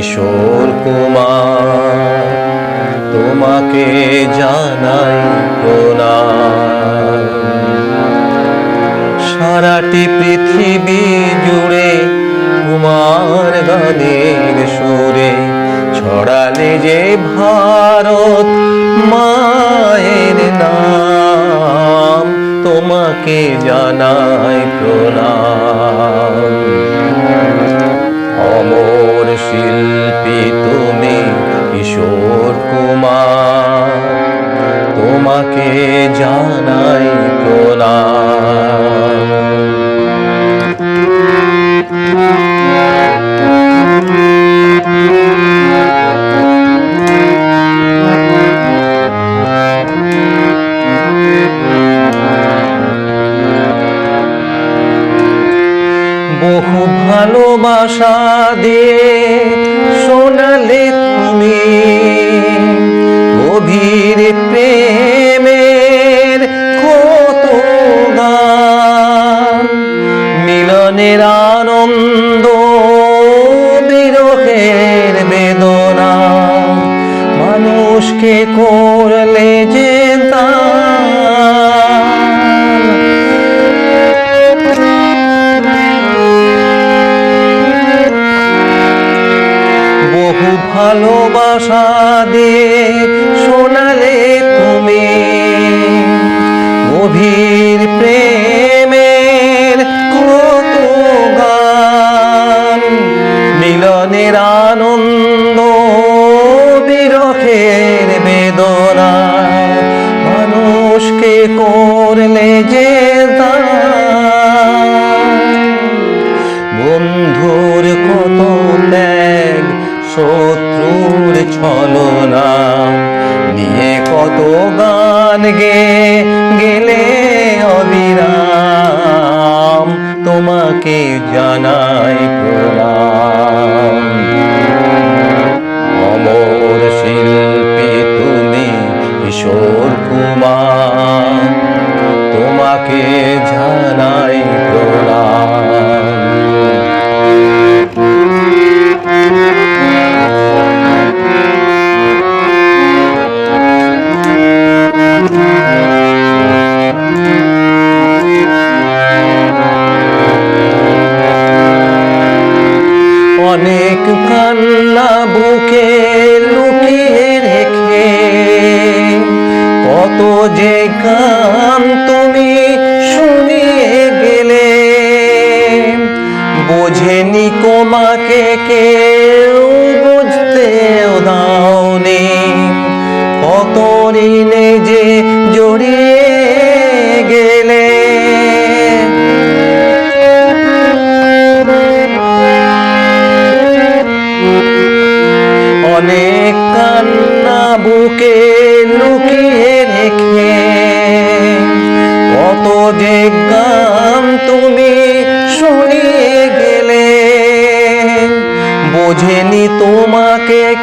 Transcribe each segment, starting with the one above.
কিশোর কুমার, তোমাকে জানাই প্রণাম। সারাটি পৃথিবী জুড়ে কুমার গানের সুরে ছড়ালে যে ভারত মায়ের নাম, তোমাকে জানাই প্রণাম। অমর শিল্পী তুমি কিশোর কুমার তোমাকে জানাই প্রণাম। বহু ভালোবাসা দিয়ে শোনালে তুমি গভীর প্রেমের কত মিলনের আনন্দ বিরহের বেদনা মানুষকে করলে ভালোবাসা দে শোনালে তুমি গভীর প্রেমের কত গান, মিলনের আনন্দ, বিরহের বেদনা, মানুষকে করলে যে বন্ধুর কত ত্যাগ শত্রুর ছলনা। নিয়ে কত গান গে, গেলে অবিরাম। তোমাকে জানাই প্রণাম। অমর শিল্পী তুমি, কিশোর কুমার, তোমাকে জানাই প্রণাম। অনেক কান্না বুকে লুকিয়ে রেখে। কত যে গান তুমি শুনিয়ে গেলে, বোঝেনি তোমাকে কেউ, বুঝতেও দাওনি কত ঋণে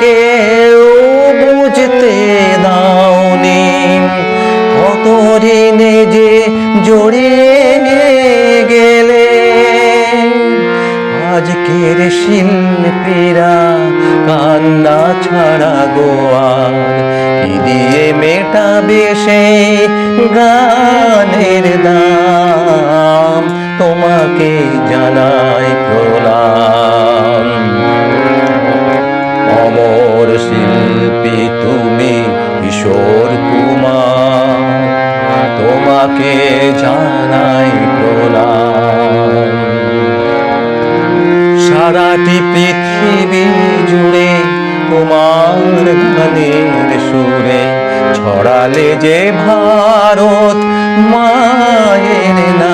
কেউ বুঝতে দাওনি। কত ঋণে যে জড়িয়ে গেলে। আজকের শিল্পীরা কান্না ছাড়া গোয়ার দিয়ে মেটাবে সেই গানের দাম? তোমাকে জানাই তোমাকে জানাই প্রণাম। সারাটি পৃথিবী জুড়ে তোমার গানের সুরে ছড়ালে যে ভারত মায়ের নাম।